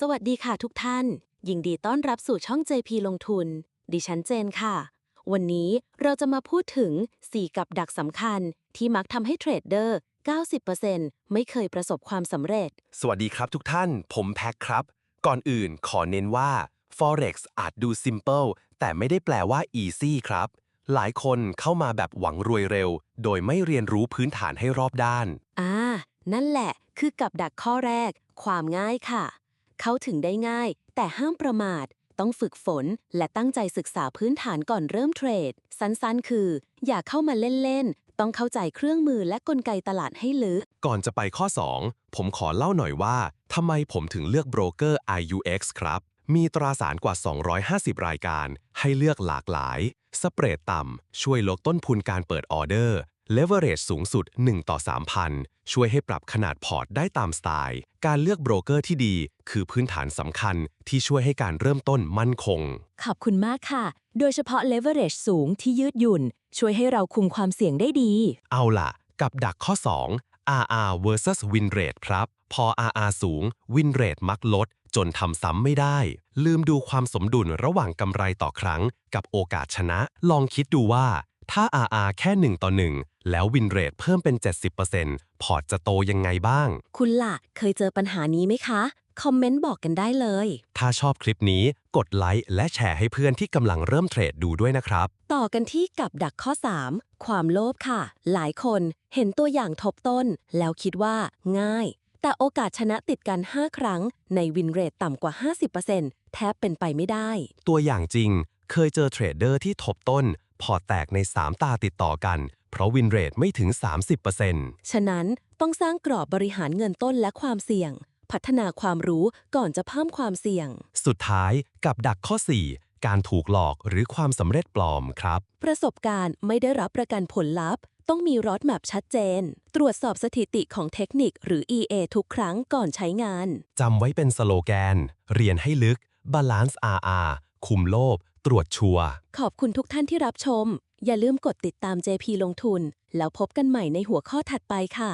สวัสดีค่ะทุกท่าน ยินดีต้อนรับสู่ช่อง JP ลงทุน ดิฉันเจนค่ะ วันนี้เราจะมาพูดถึง 4 กับดักสำคัญ ที่มักทำให้เทรดเดอร์ 90%ไม่เคยประสบความสำเร็จ สวัสดีครับทุกท่าน ผมแพ็คครับ ก่อนอื่นขอเน้นว่า Forex อาจดู Simple แต่ไม่ได้แปลว่า Easy ครับ หลายคนเข้ามาแบบหวังรวยเร็ว โดยไม่เรียนรู้พื้นฐานให้รอบด้าน อ่า นั่นแหละ คือกับดักข้อแรก ความง่ายค่ะ เข้าถึงได้ง่าย แต่ห้ามประมาท ต้องฝึกฝน และตั้งใจศึกษาพื้นฐานก่อนเริ่มเทรด สั้นๆ คือ อย่าเข้ามาเล่น ๆ ต้องเข้าใจเครื่องมือและกลไกตลาดให้ลึก ก่อนจะไปข้อ 2 ผมขอเล่าหน่อยว่าทำไมผมถึงเลือกโบรกเกอร์ IUX ครับ มีตราสารกว่า 250 รายการ ให้เลือกหลากหลาย สเปรดต่ำ ช่วยลดต้นทุนการเปิดออเดอร์เลเวอเรจสูงสุด 1 ต่อ 3,000 ช่วยให้ปรับขนาดพอร์ตได้ตามสไตล์ การเลือกโบรกเกอร์ที่ดี คือพื้นฐานสำคัญที่ช่วยให้การเริ่มต้นมั่นคง ขอบคุณมากค่ะ โดยเฉพาะ leverage สูงที่ยืดหยุ่น ช่วยให้เราคุมความเสี่ยงได้ดี เอาล่ะ กับดักข้อ 2 RR versus win rate ครับ พอ RR สูง win rate มักลด จนทำซ้ำไม่ได้ ลืมดูความสมดุลระหว่างกำไรต่อครั้ง กับโอกาสชนะ ลองคิดดูว่า ถ้า RR แค่ 1 ต่อ 1 แล้ว win rate เพิ่มเป็น 70%พอร์ตจะโตยังไงบ้าง คุณล่ะ เคยเจอปัญหานี้ไหมคะ คอมเมนต์บอกกันได้เลย ถ้าชอบคลิปนี้กดไลค์และแชร์ให้เพื่อนที่กำลังเริ่มเทรดดูด้วยนะครับ ต่อกันที่กับดักข้อ 3 ความโลภค่ะ หลายคนเห็นตัวอย่างทบต้น แล้วคิดว่า ง่าย แต่โอกาสชนะติดกัน 5 ครั้ง ในวินเรทต่ำกว่า 50%แทบเป็นไปไม่ได้ ตัวอย่างจริง เคยเจอเทรดเดอร์ที่ทบต้น พอร์ตแตกใน 3 ตาติดต่อกัน เพราะวินเรทไม่ถึง 30%ฉะนั้นต้องสร้างกรอบบริหารเงินต้นและความเสี่ยง พัฒนาความรู้ก่อนจะเพิ่มความเสี่ยง สุดท้ายกับดักข้อ 4 การถูกหลอกหรือความสำเร็จปลอมครับ ประสบการณ์ไม่ได้รับประกันผลลัพธ์ ต้องมีรอดแมปชัดเจน ตรวจสอบสถิติของเทคนิคหรือ EA ทุกครั้งก่อนใช้งานจำไว้เป็นสโลแกน เรียนให้ลึก Balance RR คุมโลภตรวจชัวร์ ขอบคุณทุกท่านที่รับชม อย่าลืมกดติดตาม JP ลงทุน แล้วพบกันใหม่ในหัวข้อถัดไปค่ะ